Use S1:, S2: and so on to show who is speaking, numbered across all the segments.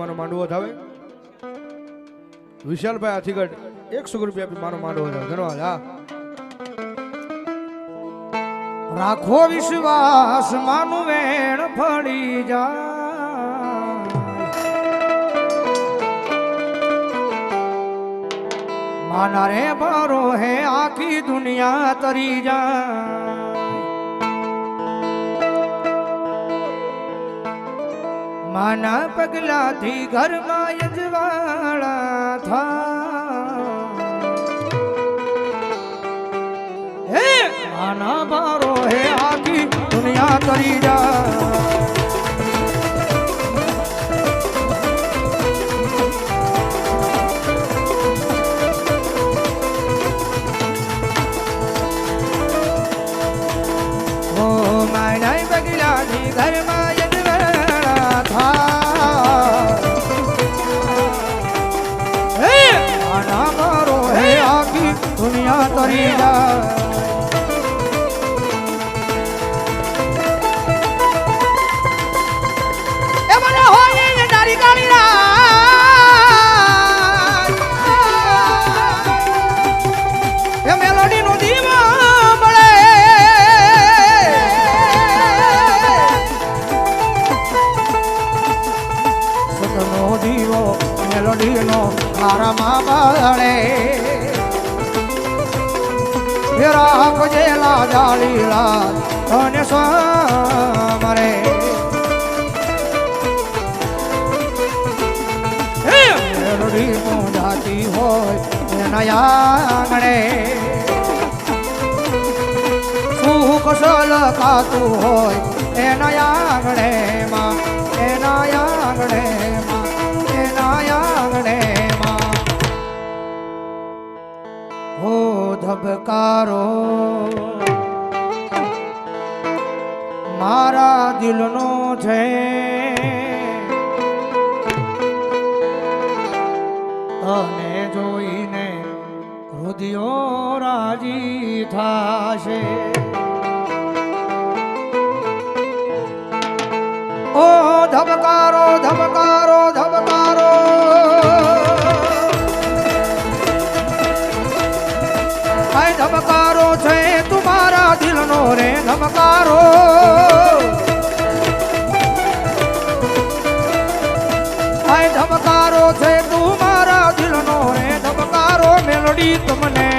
S1: મારો માંડવો ધાવે વિશાલભાઈ હાથીગઢ એકસો રૂપિયા આપી મારો માંડવો ધાવે ધન્યવાદ, હા. રાખો વિશ્વાસ, માનું વેણ ફળી જા માના રે હે આખી દુનિયા તરી જાય. માના પગલાથી ઘરમાં યજવાળા થા. હે માના બારો હે આખી દુનિયા કરી જા. ઓ દીવો મળે. સતનો દીવો મેલોડી નો મારામાં બળે. રાખજે જેલા લાજ, અને સ્વામરે. પૂજાતી હોય, એના આંગણે. સુખ સલકાતું હોય, એના આંગણે માં એના આંગણે માં ધબકારો મારા દિલનો છે. તને જોઈને હૃદયો રાજી થાશે. ઓ ધબકારો ધબકારો. દિલનો રે ધબકારો હાય ધબકારો છે તું મારા દિલનો રે ધબકારો મેલોડી તમને.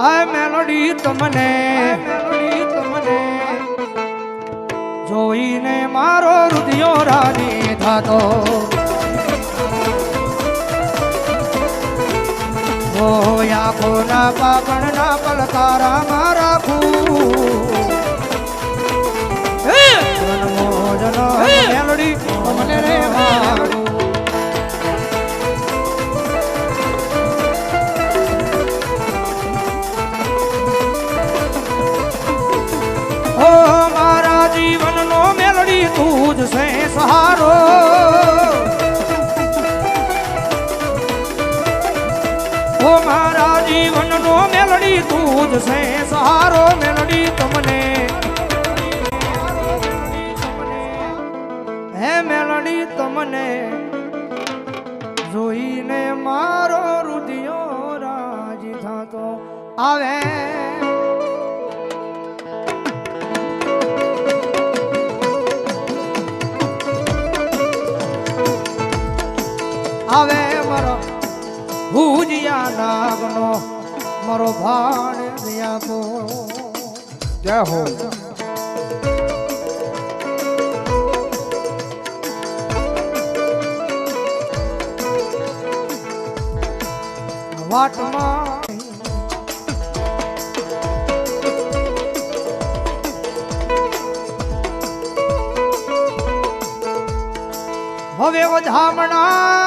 S1: આ મેલોડી તમને. મેલોડી તમને જોઈને મારો હૃદયો રાજી થાતો ઓ આખો ના પાપણ ના પલકારા મારા ખું તમને જોઈને મારો રુધિયો રાજી થતો આવે. આવે મારો ભુજિયા નાગનો, મારો ભાણ તો. જય હો. વાટમાં હવે વધામણા.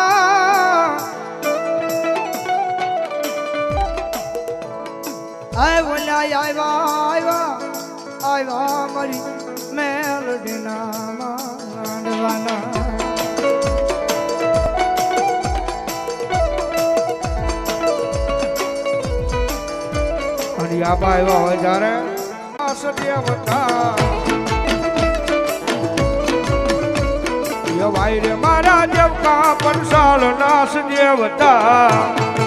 S1: આવ્યા આવ્યા આવ્યા મારી. આબા આવ્યા હોય જ્યારે
S2: જવાય રે મારા દેવકા પરસાળ નાશ દેવતા.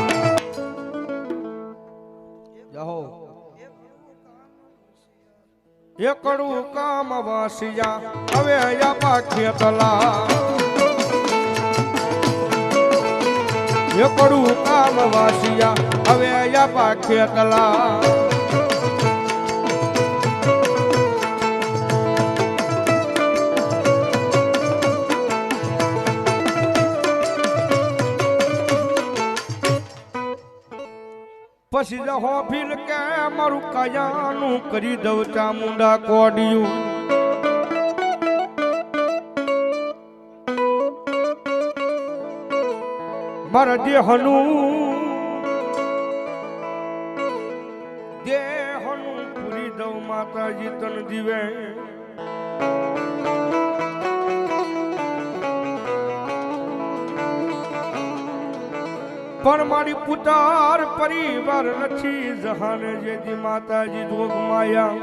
S2: એકડું કામ વાસિયા, હવે અહીંયા પાખે તલા. એકડું કામ વાસિયા, હવે અહીંયા પાખે તલા પછી જહો ભીલ કે મારું કયાનું કરી દઉં ચામુંડા કોડિયું. મારા દેહનું દેહનું પૂરી દઉં માતાજી તન દીવે. પણ મારી પુતાર પરિવાર નથી જહાને જેથી માતાજી જોગ માયા.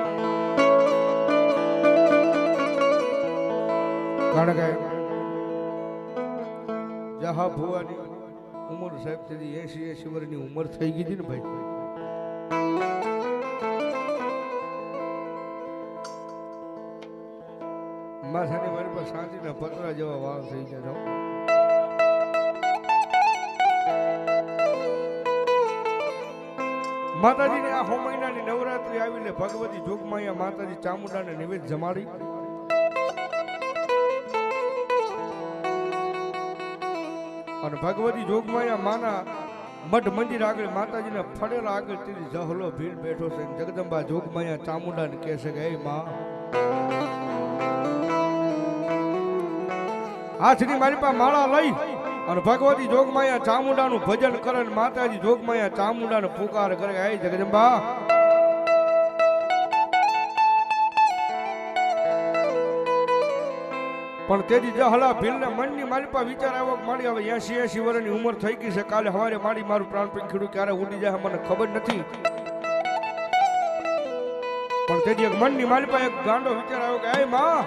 S2: કારણ કે જહા ભુવાની ઉંમર સાહેબ, તેની એસી એસી વર્ષની ઉંમર થઈ ગઈ હતી ને ભાઈ? માથાની મારી પાસે શાંતિના પતરા જેવા વાળ થઈ ગયા માતાજીની આ મહિનાની નવરાત્રી આવીને ભગવતી જોગમાયા માતાજી ચામુંડાને નિવેદ જમાડી. અને ભગવતી જોગમાયા માના મઠ મંદિર આગળ માતાજીને ફળેલા આગળ તેની જહલો ભીડ બેઠો છે. જગદંબા જોગમાયા ચામુંડાને કહે છે કે, હે માં, હાથની મારી પાસે માળા લઈ અને ભગવતી જોગમાયા ચામુંડાનું ભજન કરે માતાજી જોગમાયા ચામુંડાને પુકાર કરે હે જગદંબા પણ તેથી જહલા ભીલને મનની મારી પાસે વિચાર આવ્યો મારી હવે એસી એસી વર્ષની ઉંમર થઈ ગઈ છે. કાલે સવારે મારી મારું પ્રાણ પંખીડું ક્યારે ઉડી જાય મને ખબર નથી. પણ તેથી એક મનની મારી પાસે એક ગાંડો વિચાર આવ્યો કે હે માં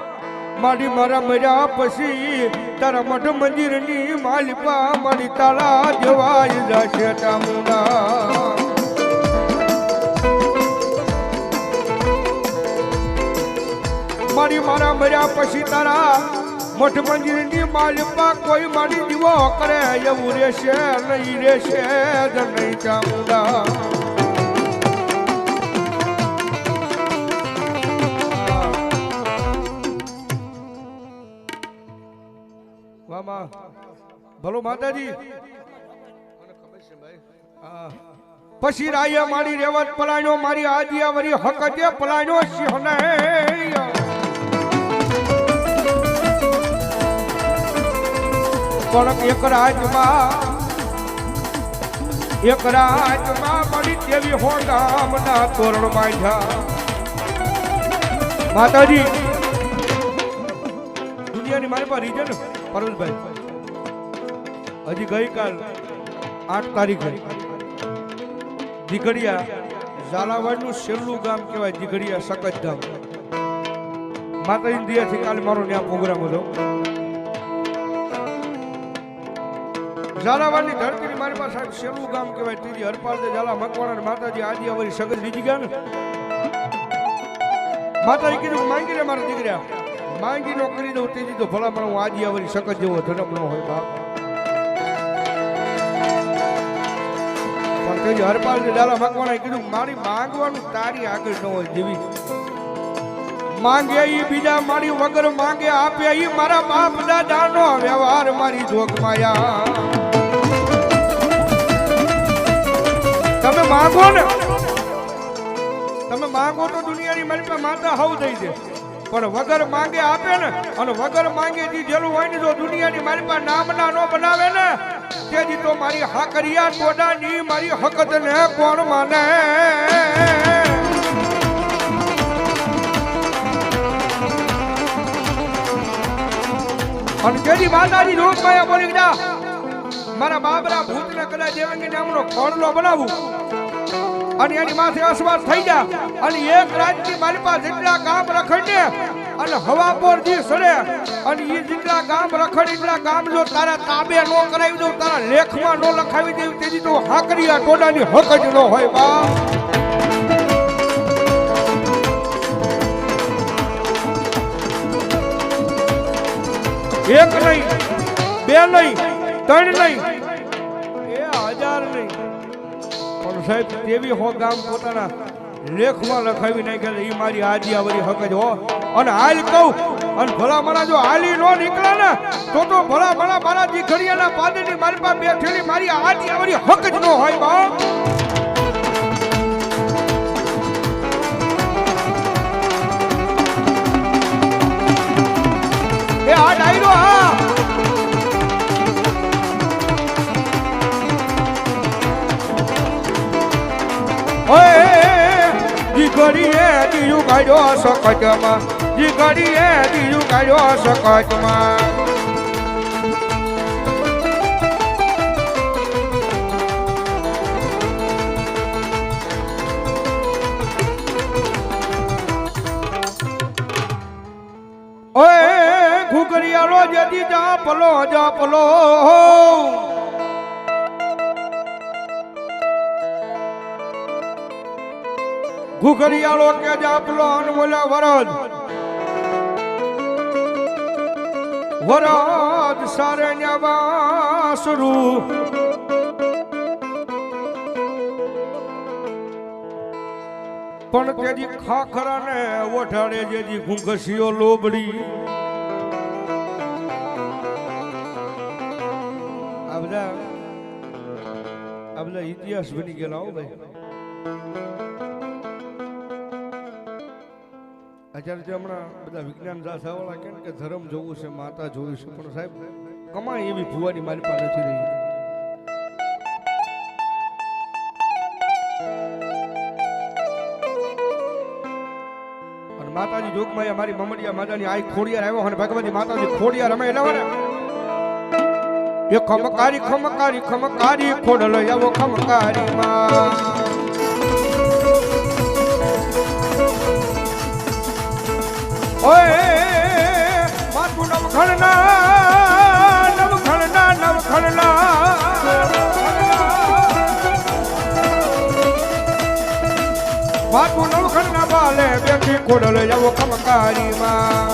S2: મારી મારા મર્યા પછી તારા મઠ મંદિરની માલિપા મારી તારા જવાય જશે ચામુંડા મારી મારા મર્યા પછી તારા મઠ મંદિરની માલિપા કોઈ મારી દીવો કરે એવું રહેશે, નહીં રહેશે, જ નહીં ચામુંડા. વાહ ભલો માતાજી. પછી રાયા મારી રેવત પલાણ્યો મારી આદિયા વરી હકતે પલાણ્યો સિંહને પણ એક રાજમાં? એક રાજમાં મારી તેવી હો ગામના તોરણ બાંધ્યા માતાજી, દુનિયાની મારી પાસે રીજન પરેશભાઈ હજી ગઈકાલ આઠ તારીખે દીઘડિયા ઝાલાવાડનું છેલ્લું ગામ કહેવાય, દીઘડિયા સકત ગામ માતાજી દિયાથી કાલે મારો ત્યાં પ્રોગ્રામ હતો. ઝાલાવાડની ધરતીની મારી પાસે સાહેબ સેલું ગામ કહેવાય, ત્રીજી હરપાલ ઝાલા મકવાણા માતાજી આદિ અવરી સગત લીધી ગયા ને. માતાજી કીધું માંગી લે મારા દીકરા. માંગી નો કરી દઉં તેથી તો ભલા મને હું આદિ અવરી સગત જેવો ધર્મ ન હોય બાપ. પણ તેજી હરપાલ ઝાલા મકવાણા કીધું મારી માંગવાનું તારી આગળ ન હોય જેવી. માંગે ઈ બીજા મારી વગર માંગે, આપ્યા ઈ મારા બાપ દાદાનો વ્યવહાર મારી જોગ માયા તમે માંગો ને. તમે માંગો તો દુનિયાની મારી પાસે માતા હવ થઈ દે પણ વગર માંગે આપે ને, અને વગર માંગે જે જેલું હોય ને જો દુનિયાની મારી પાસે નામના નો બનાવે ને, તેથી તો મારી હાકરિયા ટોડાની મારી હકત ને કોણ માને? અને જેની માતાજી રોજ માયા બોલી જા મારા બાબરા ભૂતને કદાચ દેવંગી નામનો ખોણલો બનાવું. અને એની માથે અસવાર થઈ જા અને એક રાજની મારી પાસે જેટલા ગામ રખડને અને હવા પર જે સડે અને એ જેટલા ગામ રખડ એટલા ગામ જો તારા તાબે નો કરાવી દઉં, તારા લેખમાં નો લખાવી દેવું તેથી તો હાકરિયા ટોડાની હક જ નો હોય બા એક નહીં, બે નહીં, ત્રણ નહીં સાહેબ, તેવી હો ગામ પોતાના લેખમાં લખાવી નાખ્યા છે. એ મારી આજી આવરી હક જ હો. અને હાલ કહું, અને ભલા મારા જો હાલી નો નીકળે ને, તો તો ભલા ભલા મારા દીકરીયાના પાદરની મારી પાસે બેઠેલી મારી આજી આવરી હક જ નો હોય, બા. ઘડીએ બીજું કાઢ્યો સખતમાં જી ઘડીએ બીજું કાઢ્યો સખતમાં. ઓય ઘુઘરિયાળો જદી જા પલો જા પલો. ઘુઘરિયાળો કે જાપલો અનમોલા વરદ. વરદ સારે વાસરું પણ તેજી ખાખરા ને ઓઠાડે જેજી ઘુંઘસીઓ લોબડી. આ બધા આ બધા ઇતિહાસ બની ગયેલા હો ભાઈ. અત્યારે જે હમણાં બધા વિજ્ઞાન દાસાવાળા કે કે ધર્મ જોવું છે, માતા જોવું છે, પણ સાહેબ કમાય એવી ભુવાની મારી પાસે નથી રહી. અને માતાજી જોગમાં મારી મમડિયા માતાની આઈ ખોડિયાર આવ્યો અને ભગવતી માતાજી ખોડિયાર અમે એટલે ને એ ખમકારી ખમકારી ખમકારી ખોડલો આવો, ખમકારી માં. ઓય માતું નવખણના નવખણના નવખણના માતું નવખણના બાલે બેઠી ખોડલ જાવો કમકારીમાં.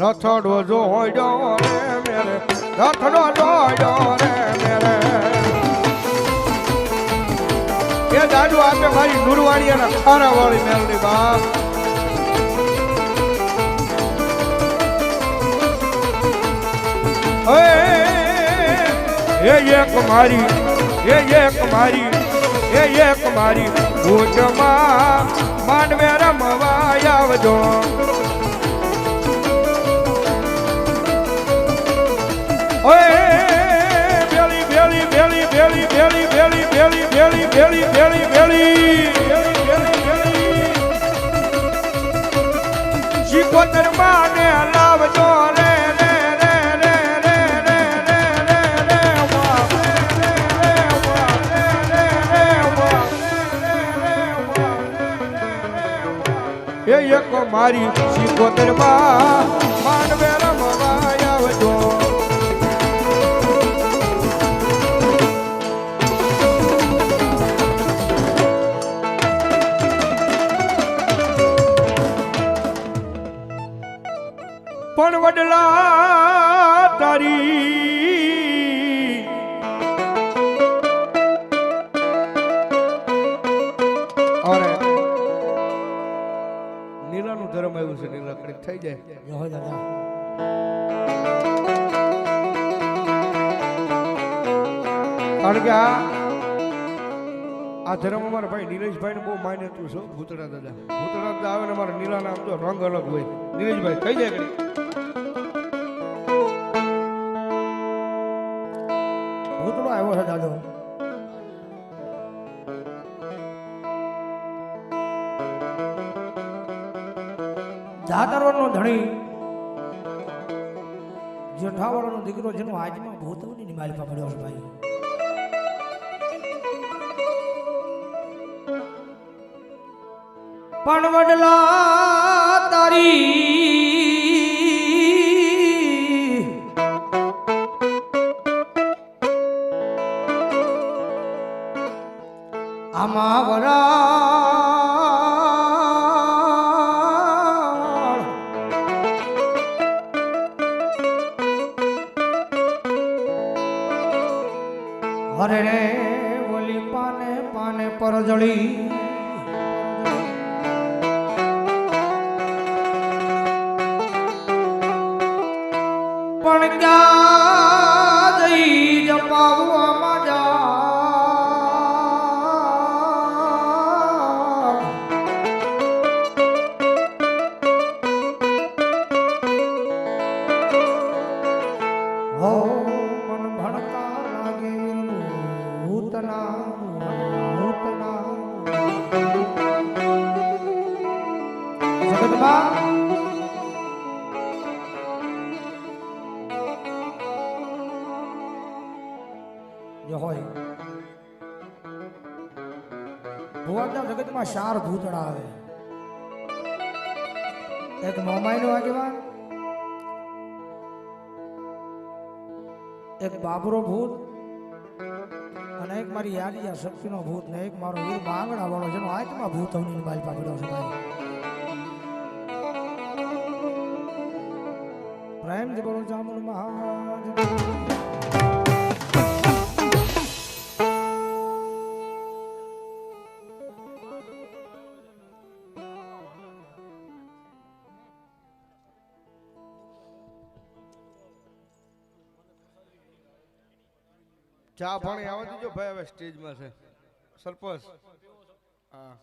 S2: રથડો જો હોય રે મેરે, રથડો જો રે મેરે. એ દાદુ આપે મારી નુરવાણી અને ખારા વાળી મેલની બાપ. એ એક મારી એ એક મારી એ એક મારી, ભૂજમાં માનવે રમવા આવજો. ઓય બેલી બેલી બેલી બેલી બેલી બેલી બેલી બેલી બેલી મારી શિકોતરમાં માનવે આ ધર્મ અમારા ભાઈ નીરજભાઈ બહુ માન્યતું છે ભૂતળા દાદા. ભૂતળા દાદા આવે ને અમારા નીલા નામ તો રંગ અલગ હોય. નીરજભાઈ થઈ જાય
S1: ભૂતળો આવ્યો છે દાદો. જાતરવરનો ધણી. જેઠાવાળાનો દીકરો જેનો આજમાં ભૂતવની નિમાલી પકડ્યો છે ભાઈ. પણ વડલા તારી પણ ક્યાં જઈ જપાવું આમાં જગતમાં ભુવાના જગતમાં ચાર ભૂતળા આવે. એક મોમાઈનો આગેવાન, એક બાબરો ભૂત, અને એક મારી યાદિયા શક્તિનો ભૂત, ને એક મારો વીર બાંગડા વાળો જેનો આત્મા ભૂત અવની બાઈ પાપડ્યો છે ભાઈ. પ્રેમથી બોલો જામુન મહારાજ.
S2: ચા પાણી આવવા જો ભાઈ હવે સ્ટેજમાં છે. સરપંચ. હા.